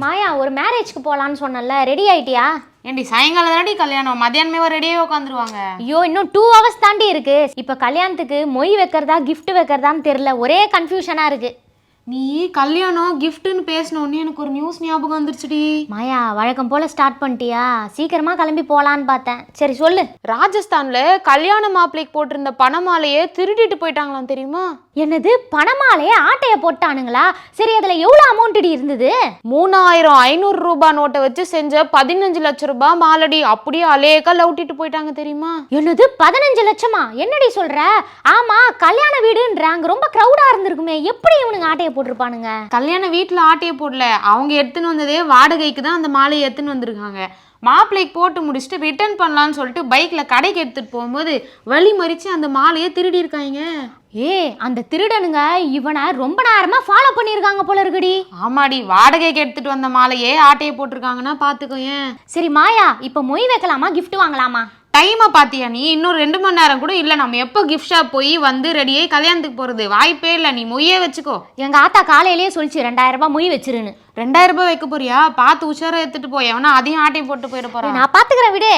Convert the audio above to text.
மாயா ஒரு மேரேஜ்க்கு போகலான்னு சொன்னல ரெடி ஆயிட்டியா? ஏண்டி சாயங்காலம் தானடி கல்யாணம்? மதியானமே ஒரு ரெடியே உட்காந்துருவாங்க ஐயோ இன்னும் டூ ஹவர்ஸ் தாண்டி இருக்கு. இப்போ கல்யாணத்துக்கு மொய் வைக்கிறதா gift வைக்கிறதான்னு தெரியல. ஒரே கன்ஃபியூஷனாக இருக்கு. நீ கல்யாணம் கிஃப்ட்னு பேசினோடனே எனக்கு ஒரு நியூஸ் ஞாபகம் வந்துருச்சுடி. மாயா வழக்கம் போல ஸ்டார்ட் பண்ணிட்டியா? சீக்கிரமா கிளம்பி போலான்னு பார்த்தேன். சரி சொல்லு. ராஜஸ்தான்ல கல்யாண மாப்பிள்ளைக்கு போட்டிருந்த பணமாலையே திருடிட்டு போயிட்டாங்களாம் தெரியுமா? என்னது பணமாலே ஆட்டைய போட்டானுங்களா? சரி அதுல எவ்வளோ அமௌண்ட் இருந்தது? மூணாயிரம் ஐநூறு ரூபாய் நோட்டை வச்சு செஞ்ச பதினஞ்சு லட்ச ரூபாய் மாலடி. அப்படியே அலேக்கா லவுட்டிட்டு போயிட்டாங்க தெரியுமா? என்னது பதினஞ்சு லட்சமா? என்னடி சொல்ற? ஆமா கல்யாண வீடுன்றாங்க ரொம்ப க்ரௌடா இருந்திருக்குமே. எப்படி இவனுங்க ஆட்டைய போட்டிருப்பானுங்க? கல்யாண வீட்டில் ஆட்டையை போடல. அவங்க எடுத்துன்னு வந்ததே வாடகைக்கு தான் அந்த மாலையை எடுத்துன்னு வந்திருக்காங்க. மாப்பிள்ளைக்கு போட்டு முடிச்சுட்டு ரிட்டர்ன் பண்ணலான்னு சொல்லிட்டு பைக்கில் கடைக்கு எடுத்துகிட்டு போகும்போது வழி மறித்து அந்த மாலையை திருடி இருக்காங்க. ஏ அந்த திருடனுங்க இவனை ரொம்ப நேரமா ஃபாலோ பண்ணியிருக்காங்க போல இருக்குடி. ஆமாடி வாடகைக்கு எடுத்துட்டு வந்த மாலையே ஆட்டையை போட்டிருக்காங்கன்னா பார்த்துக்கோ ஏன் சரி மாயா இப்போ மொய் வைக்கலாமா gift வாங்கலாமா? டைமை பார்த்தியா நீ? இன்னும் ரெண்டு மணி நேரம் கூட இல்லை. நம்ம எப்போ கிஃப்ட் ஷாப் போய் வந்து ரெடியாகி கல்யாணத்துக்கு போகிறது வாய்ப்பே இல்லை. நீ மொய்யே வச்சுக்கோ. எங்க ஆத்தா காலையிலேயே சொல்லிச்சு ரெண்டாயிரம் ரூபாய் மொய் வச்சிருன்னு. ரெண்டாயிரம் ரூபாய் வைக்க போறியா? பார்த்து உஷாரா எடுத்துட்டு போய் எவனா அதையும் ஆட்டையை போட்டு போயிட போறான். நான் பாத்துக்கிறேன் விடு.